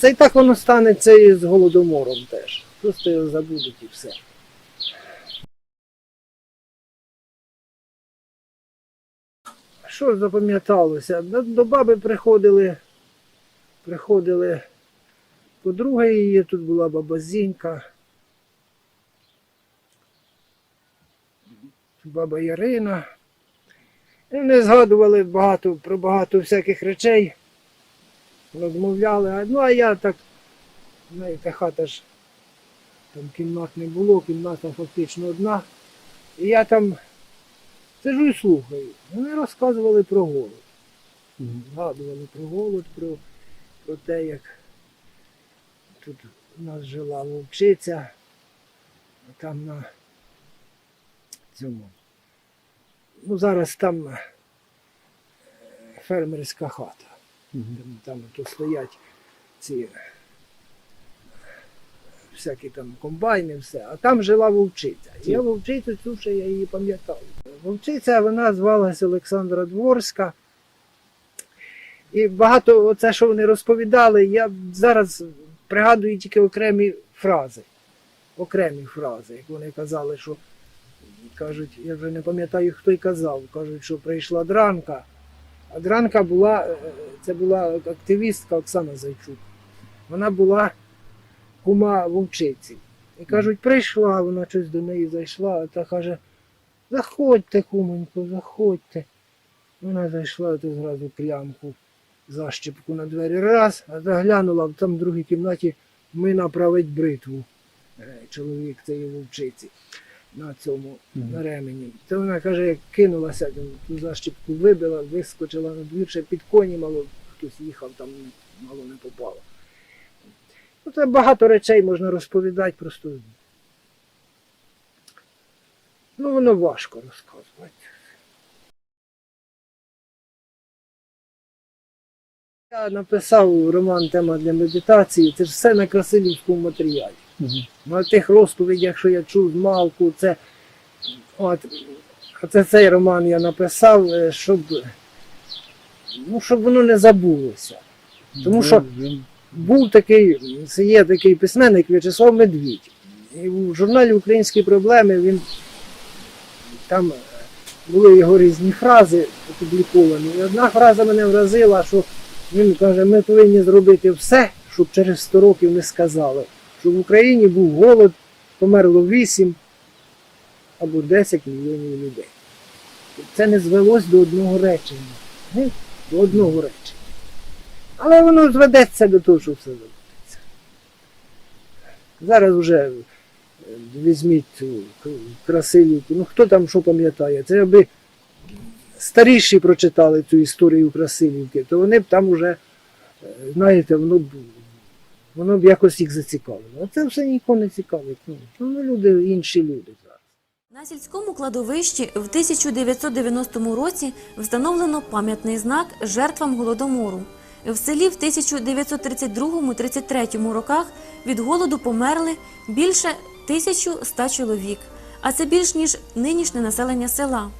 Це і так воно станеться і з голодомором теж. Просто його забудуть і все. Що запам'яталося? До, баби приходили, приходили подруга її, тут була баба Зінька, баба Ярина. Вони згадували багато про багато всяких речей розмовляли. Ну, а я так, знаєте, хата ж там кімнат не було, кімната фактично одна. І я там сижу і слухаю. Вони розказували про голод. Згадували про голод, про, про те, як тут у нас жила вовчиця, а там на цьому. Ну, зараз там е, фермерська хата. Там, там то стоять ці е, всякі там комбайни, все. А там жила вовчиця. І Я вовчицю цю ще я її пам'ятаю. Вовчиця вона звалася Олександра Дворська. І багато оце, що вони розповідали, я зараз пригадую тільки окремі фрази. Окремі фрази, як вони казали, що кажуть, я вже не пам'ятаю, хто й казав, кажуть, що прийшла дранка. А дранка була, е, це була активістка Оксана Зайчук. Вона була кума вовчиці. І кажуть, прийшла, вона щось до неї зайшла, та каже, заходьте, кумонько, заходьте. Вона зайшла, то зразу клямку, защіпку на двері. Раз, а заглянула, там в другій кімнаті мина править бритву. Е, Чоловік цієї вовчиці на цьому на ремені. То вона каже, як кинулася, ту защіпку вибила, вискочила на двір, ще під коні, мало хтось їхав, там мало не попало. Ну, це багато речей можна розповідати, просто. Ну, воно важко розказувати. Я написав роман Тема для медитації, це ж все на Красилівському матеріалі. На тих розповідях, що я чув з малку, це, от, це цей роман я написав, е, щоб, ну, щоб воно не забулося. Тому що був такий, є такий письменник В'ячеслав Медвідь. І в журналі Українські проблеми він там е, були його різні фрази опубліковані. І одна фраза мене вразила, що він каже, ми повинні зробити все, щоб через 100 років не сказали, що в Україні був голод, померло 8 або 10 мільйонів людей. Це не звелось до одного речення. Ні? До одного речення. Але воно зведеться до того, що все забудеться. Зараз вже е, візьміть цю Красилівку. Ну хто там що пам'ятає? Це аби старіші прочитали цю історію Красилівки, то вони б там уже, е, знаєте, воно б, воно б якось їх зацікавило. А це все нікого не цікавить. Ну, ну люди, інші люди зараз. На сільському кладовищі в 1990 році встановлено пам'ятний знак жертвам голодомору. В селі в 1932-33 роках від голоду померли більше 1100 чоловік, а це більш ніж нинішнє населення села.